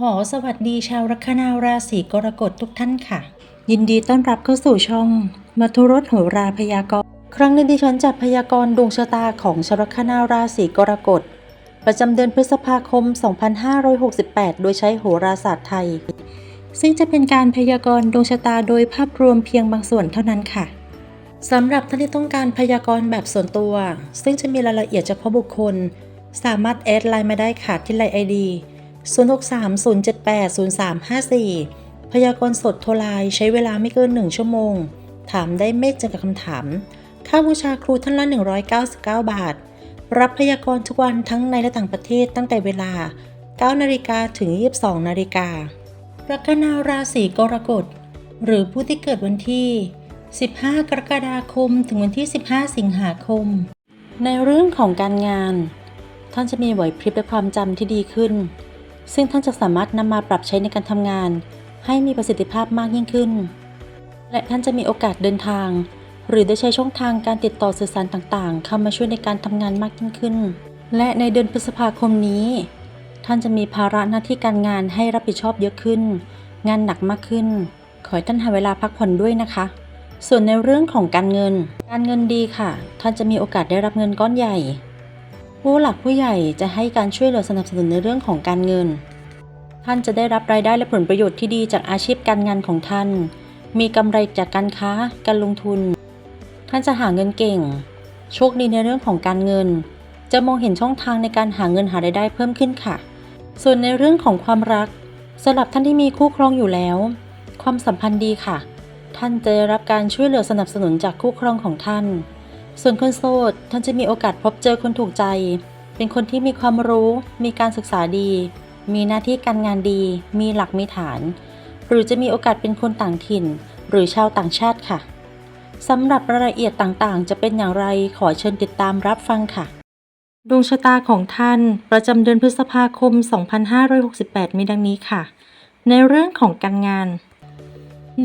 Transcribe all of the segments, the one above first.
ขอสวัสดีชาวลัคนาราศีกรกฎทุกท่านค่ะ ยินดีต้อนรับเข้าสู่ช่องมัทุรสโหราพยากรณ์ ครั้งนี้ดิฉันจะพยากรณ์ดวงชะตาของชาวลัคนาราศีกรกฎ ประจำเดือนพฤษภาคม 2568 โดยใช้โหราศาสตร์ไทย ซึ่งจะเป็นการพยากรณ์ดวงชะตาโดยภาพรวมเพียงบางส่วนเท่านั้นค่ะสำหรับท่านที่ต้องการพยากรณ์แบบส่วนตัว ซึ่งจะมีรายละเอียดเฉพาะบุคคล สามารถแอดไลน์มาได้ค่ะที่ไลน์ไอดี 0630780354 พยากรณ์สดโทรไลน์ใช้เวลาไม่เกิน 1 ชั่วโมง ถามได้ไม่จำกัดคำถาม ค่าบูชาครูท่านละ 199 บาท รับพยากรณ์ทุกวันทั้งในและต่างประเทศตั้งแต่เวลา 9 นาฬิกาถึง 22 นาฬิกาลัคนาราศีกรกฎ หรือผู้ที่เกิดวันที่ 15 กรกฎาคม ถึงวันที่ 15 สิงหาคม ในเรื่องของการงาน ท่านจะมีไหวพริบและความจำที่ดีขึ้น ซึ่งท่านจะสามารถนำมาปรับใช้ในการทำงาน ให้มีประสิทธิภาพมากยิ่งขึ้น และท่านจะมีโอกาสเดินทาง หรือได้ใช้ช่องทางการติดต่อสื่อสารต่างๆ เข้ามาช่วยในการทำงานมากยิ่งขึ้น และในเดือนพฤษภาคมนี้ ท่านจะมีภาระหน้าที่การงานให้รับผิดชอบเยอะขึ้น งานหนักมากขึ้น ขอให้ท่านหาเวลาพักผ่อนด้วยนะคะ ส่วนในเรื่องของการเงิน การเงินดีค่ะ ท่านจะมีโอกาสได้รับเงินก้อนใหญ่ ผู้หลักผู้ใหญ่จะให้การช่วยเหลือสนับสนุนในเรื่องของการเงิน ท่านจะได้รับรายได้และผลประโยชน์ที่ดีจากอาชีพการงานของท่าน มีกำไรจากการค้า การลงทุน ท่านจะหาเงินเก่ง โชคดีในเรื่องของการเงิน จะมองเห็นช่องทางในการหาเงินหารายได้เพิ่มขึ้นค่ะ ส่วนในเรื่องของความรักสำหรับท่านที่มีคู่ครองอยู่แล้ว ความสัมพันธ์ดีค่ะ ท่านจะได้รับการช่วยเหลือสนับสนุนจากคู่ครองของท่าน ส่วนคนโสดท่านจะมีโอกาสพบเจอคนถูกใจ เป็นคนที่มีความรู้ มีการศึกษาดี มีหน้าที่การงานดี มีหลักมีฐาน หรือจะมีโอกาสเป็นคนต่างถิ่น หรือชาวต่างชาติค่ะสำหรับรายละเอียดต่างๆ จะเป็นอย่างไรขอเชิญติดตามรับฟังค่ะ ดวงชะตาของท่านประจำเดือนพฤษภาคม 2568 มีดังนี้ค่ะ ในเรื่องของการงาน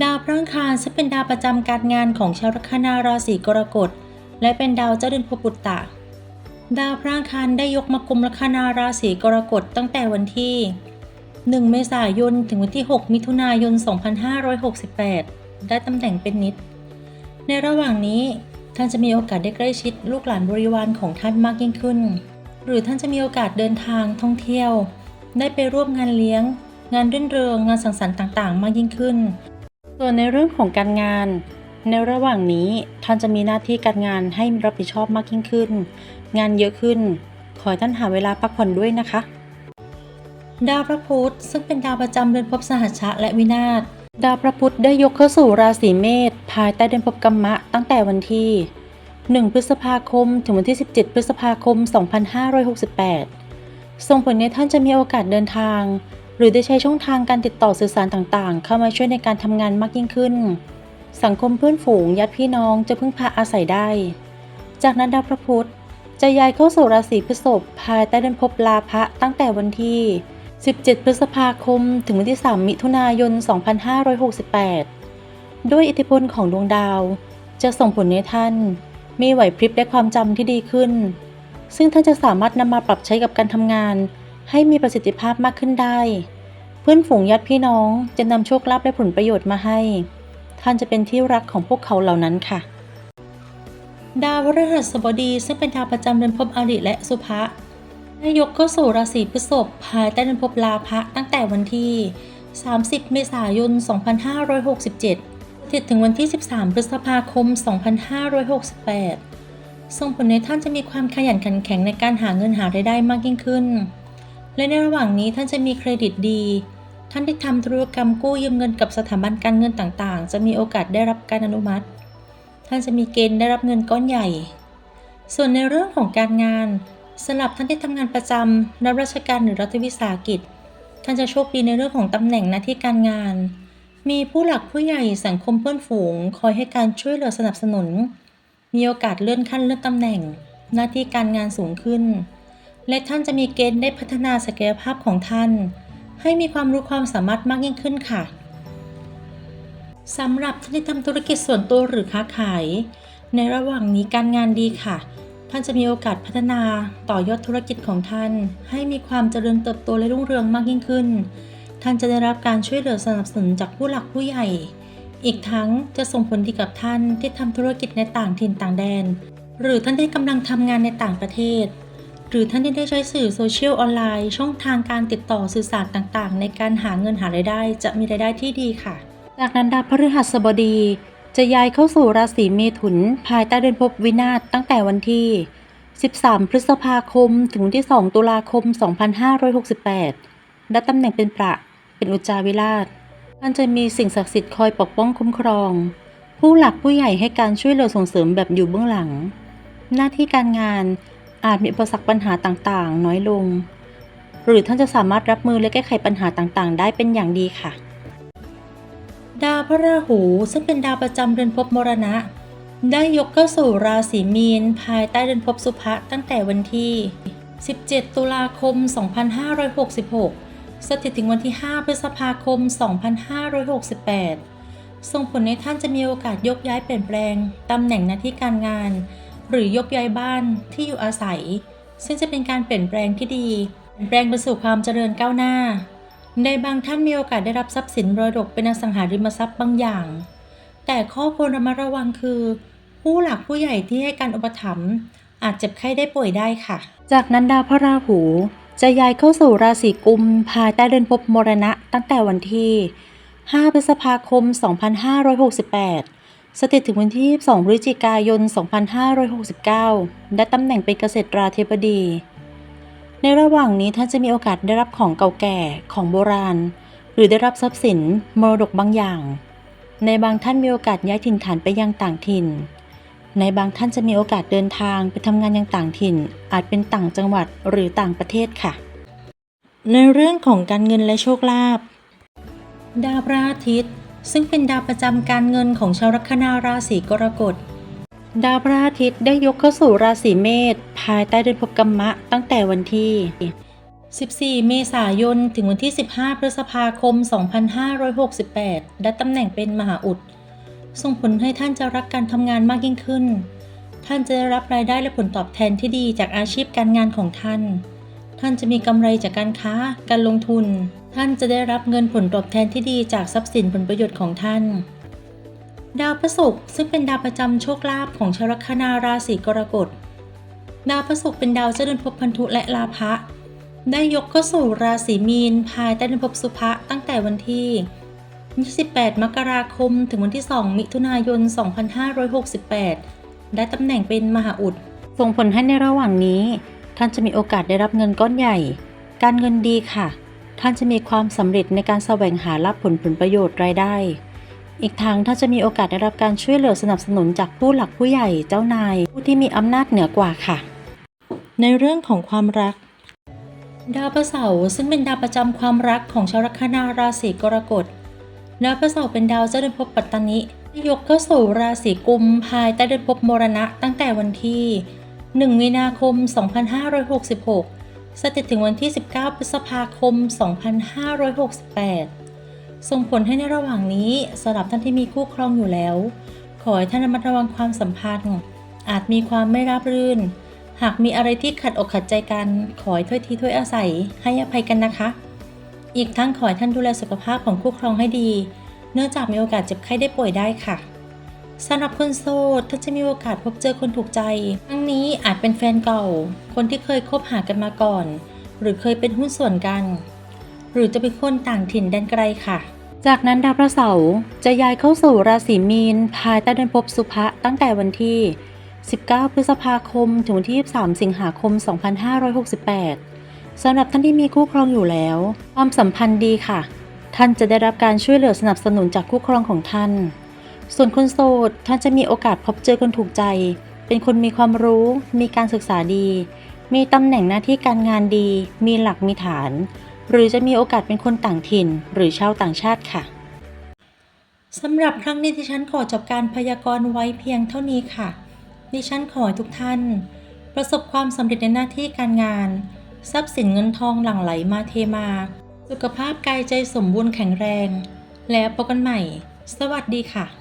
ดาวพระอังคารซึ่งเป็นดาวประจำการงานของชาวลัคนาราศีกรกฎ และเป็นดาวเจ้าเดือนพบุตตะ ดาวพระอังคารได้ยกมากุมลัคนาราศีกรกฎตั้งแต่วันที่ 1 เมษายน ถึงวันที่ 6 มิถุนายน 2568 ได้ตำแหน่งเป็นนิด ในระหว่างนี้ท่านจะมีโอกาสได้ใกล้ชิดลูกหลานบริวารของท่านมากยิ่งขึ้น หรือท่านจะมีโอกาสเดินทางท่องเที่ยว ได้ไปร่วมงานเลี้ยง งานรื่นเริงงานสังสรรค์ต่างๆ มากยิ่งขึ้น ส่วนในเรื่องของการงาน ในระหว่างนี้ท่านจะมีหน้าที่การงานให้รับผิดชอบมากยิ่งขึ้น งานเยอะขึ้น ขอให้ท่านหาเวลาพักผ่อนด้วยนะคะ ดาวพระพุธซึ่งเป็นดาวประจำเดือนภพสหัชชะและวินาศดาวพระพุธได้ยกเข้าสู่ราศีเมษภายใต้เดือนภพกัมมะตั้งแต่วันที่ 1 พฤษภาคม ถึงวันที่ 17 พฤษภาคม 2568 ส่งผลให้ท่านจะมีโอกาสเดินทาง หรือได้ใช้ช่องทางการติดต่อสื่อสารต่างๆ เข้ามาช่วยในการทำงานมากยิ่งขึ้น สังคมเพื่อนฝูงญาติพี่น้องจะพึ่งพาอาศัยได้ จากนั้นดาวพระพุธจะย้ายเข้าสู่ราศีพฤษภภายใต้เดือนภพลาภะตั้งแต่วันที่ 17 พฤษภาคม ถึงวันที่ 3 มิถุนายน 2568 ด้วยอิทธิพลของดวงดาว จะส่งผลให้ท่าน มีไหวพริบและความจำที่ดีขึ้น ซึ่งท่านจะสามารถนำมาปรับใช้กับการทำงาน ให้มีประสิทธิภาพมากขึ้นได้ เพื่อนฝูงญาติพี่น้องจะนำโชคลาภและผลประโยชน์มาให้ ท่านจะเป็นที่รักของพวกเขาเหล่านั้นค่ะ ดาวพฤหัสบดีซึ่งเป็นดาวประจำเดือนภพอริและสุภะได้ยกเข้าสู่ราศีพฤษภภายใต้เดือนภพลาภะตั้งแต่วันที่ 30 เมษายน 2567ติดถึงวันที่ 13 พฤษภาคม 2568 ส่งผลให้ท่านจะมีความขยันขันแข็งในการหาเงินหารายได้มากยิ่งขึ้น และในระหว่างนี้ท่านจะมีเครดิตดี ท่านที่ทำธุรกรรมกู้ยืมเงินกับสถาบันการเงินต่างๆ จะมีโอกาสได้รับการอนุมัติ ท่านจะมีเกณฑ์ได้รับเงินก้อนใหญ่ ส่วนในเรื่องของการงานสำหรับท่านที่ทำงานประจำรับราชการหรือรัฐวิสาหกิจ ท่านจะโชคดีในเรื่องของตำแหน่งหน้าที่การงาน มีผู้หลักผู้ใหญ่สังคมเพื่อนฝูง คอยให้การช่วยเหลือสนับสนุน มีโอกาสเลื่อนขั้นเลื่อนตำแหน่ง หน้าที่การงานสูงขึ้น และท่านจะมีเกณฑ์ได้พัฒนาศักยภาพของท่าน ให้มีความรู้ความสามารถมากยิ่งขึ้นค่ะสำหรับท่านที่ทำธุรกิจส่วนตัวหรือค้าขาย ในระหว่างนี้การงานดีค่ะ ท่านจะมีโอกาสพัฒนาต่อยอดธุรกิจของท่าน ให้มีความเจริญเติบโตและรุ่งเรืองมากยิ่งขึ้น ท่านจะได้รับการช่วยเหลือสนับสนุนจากผู้หลักผู้ใหญ่ อีกทั้งจะส่งผลดีกับท่านที่ทำธุรกิจในต่างถิ่นต่างแดน หรือท่านที่กำลังทำงานในต่างประเทศ หรือท่านที่ได้ใช้สื่อโซเชียลออนไลน์ ช่องทางการติดต่อสื่อสารต่างๆ ในการหาเงินหารายได้ จะมีรายได้ที่ดีค่ะ จากนั้นดาวพฤหัสบดี จะย้ายเข้าสู่ราศีเมถุน ภายใต้เดือนภพวินาศตั้งแต่วันที่ 13 พฤษภาคมถึงที่ 2 ตุลาคม 2568และตำแหน่งเป็นประ เป็นอุจจาวิราชท่านจะมีสิ่งศักดิ์สิทธิ์คอยปกป้องคุ้มครอง ผู้หลักผู้ใหญ่ให้การช่วยเหลือส่งเสริมแบบอยู่เบื้องหลัง หน้าที่การงาน อาจมีอุปสรรคปัญหาต่างๆ น้อยลง หรือท่านจะสามารถรับมือและแก้ไขปัญหาต่างๆ ได้เป็นอย่างดีค่ะ ดาวพระราหูซึ่งเป็นดาวประจำเรือนภพมรณะ ได้ยกเข้าสู่ราศีมีน ภายใต้เดือนภพสุภะตั้งแต่วันที่ 17 ตุลาคม 2566 สถิตถึงวันที่ 5 พฤษภาคม 2568 ส่งผลให้ท่านจะมีโอกาสยกย้ายเปลี่ยนแปลงตำแหน่งหน้าที่การงาน หรือยกย้ายบ้านที่อยู่อาศัย ซึ่งจะเป็นการเปลี่ยนแปลงที่ดี เปลี่ยนแปลงไปสู่ความเจริญก้าวหน้า ในบางท่านมีโอกาสได้รับทรัพย์สินมรดกเป็นอสังหาริมทรัพย์บางอย่าง แต่ข้อควรระมัดระวังคือ ผู้หลักผู้ใหญ่ที่ให้การอุปถัมภ์อาจเจ็บไข้ได้ป่วยได้ค่ะ จากนั้นดาวพระราหูจะย้ายเข้าสู่ราศีกุมภายใต้เดือนภพมรณะตั้งแต่วันที่ 5 พฤษภาคม 2568 สถิตถึงวันที่ 2 พฤศจิกายน 2569และตำแหน่งเป็นเกษตราธิบดี ในระหว่างนี้ท่านจะมีโอกาสได้รับของเก่าแก่ของโบราณ หรือได้รับทรัพย์สินมรดกบางอย่าง ในบางท่านมีโอกาสย้ายถิ่นฐานไปยังต่างถิ่น ในบางท่านจะมีโอกาสเดินทางไปทำงานยังต่างถิ่น อาจเป็นต่างจังหวัดหรือต่างประเทศค่ะ ในเรื่องของการเงินและโชคลาภดาวพระอาทิตย์ ซึ่งเป็นดาวประจำการเงินของชาวลัคนาราศีกรกฎ ดาวพระอาทิตย์ได้ยกเข้าสู่ราศีเมษภายใต้เดือนพกัมมะตั้งแต่วันที่ 14 เมษายน ถึงวันที่ 15 พฤษภาคม 2568และตำแหน่งเป็นมหาอุด ส่งผลให้ท่านจะรักการทำงานมากยิ่งขึ้น ท่านจะได้รับรายได้และผลตอบแทนที่ดีจากอาชีพการงานของท่าน ท่านจะมีกำไรจากการค้า การลงทุน ท่านจะได้รับเงินผลตอบแทนที่ดีจากทรัพย์สินผลประโยชน์ของท่าน ดาวพฤหัสซึ่งเป็นดาวประจำโชคลาภของชาวลัคนาราศีกรกฎ ดาวพฤหัสเป็นดาวเจ้าเดือนภพพันธุและลาภะได้ยกเข้าสู่ราศีมีนภายใต้เดือนภพสุภะตั้งแต่วันที่ 28 มกราคม ถึงวันที่ 2 มิถุนายน 2568 ได้ตำแหน่งเป็นมหาอุด ส่งผลให้ในระหว่างนี้ ท่านจะมีโอกาสได้รับเงินก้อนใหญ่ การเงินดีค่ะ ท่านจะมีความสำเร็จในการแสวงหารับผลผลประโยชน์รายได้ อีกทางท่านจะมีโอกาสได้รับการช่วยเหลือสนับสนุนจากผู้หลักผู้ใหญ่เจ้านาย ผู้ที่มีอำนาจเหนือกว่าค่ะ ในเรื่องของความรัก ดาวพระเสาร์ซึ่งเป็นดาวประจำความรักของชาวลัคนาราศีกรกฎดาวพระเสาร์เป็นดาวเจ้าเดือนภพปัตตานิยกเข้าสู่ราศีกุมภายใต้เดือนภพมรณะตั้งแต่วันที่ 1 มีนาคม 2566 สถิตถึงวันที่ 19 พฤษภาคม 2568 ส่งผลให้ในระหว่างนี้สำหรับท่านที่มีคู่ครองอยู่แล้ว ขอให้ท่านระมัดระวังความสัมพันธ์ อาจมีความไม่ราบรื่น หากมีอะไรที่ขัดอกขัดใจกัน ขอให้ถ้อยทีถ้อยอาศัย ให้อภัยกันนะคะ อีกทั้งขอให้ท่านดูแลสุขภาพของคู่ครองให้ดี เนื่องจากมีโอกาสเจ็บไข้ได้ป่วยได้ค่ะ สำหรับคนโสดท่านจะมีโอกาสพบเจอคนถูกใจ ทั้งนี้อาจเป็นแฟนเก่า คนที่เคยคบหากันมาก่อน หรือเคยเป็นหุ้นส่วนกัน หรือจะเป็นคนต่างถิ่นแดนไกลค่ะ จากนั้นดาวพระเสาร์จะย้ายเข้าสู่ราศีมีน ภายใต้เดือนภพสุภะตั้งแต่วันที่ 19 พฤษภาคม ถึงวันที่ 23 สิงหาคม 2568 สำหรับท่านที่มีคู่ครองอยู่แล้ว ความสัมพันธ์ดีค่ะ ท่านจะได้รับการช่วยเหลือสนับสนุนจากคู่ครองของท่าน ส่วนคนโสดท่านจะมีโอกาสพบเจอคนถูกใจ เป็นคนมีความรู้ มีการศึกษาดี มีตำแหน่งหน้าที่การงานดี มีหลักมีฐาน หรือจะมีโอกาสเป็นคนต่างถิ่น หรือชาวต่างชาติค่ะสำหรับครั้งนี้ที่ฉันขอจบการพยากรณ์ไว้เพียงเท่านี้ค่ะ ดิฉันขอให้ทุกท่าน ประสบความสำเร็จในหน้าที่การงาน ทรัพย์สินเงินทองหลั่งไหลมาเทมา สุขภาพกายใจสมบูรณ์แข็งแรง แล้วพบกันใหม่ สวัสดีค่ะ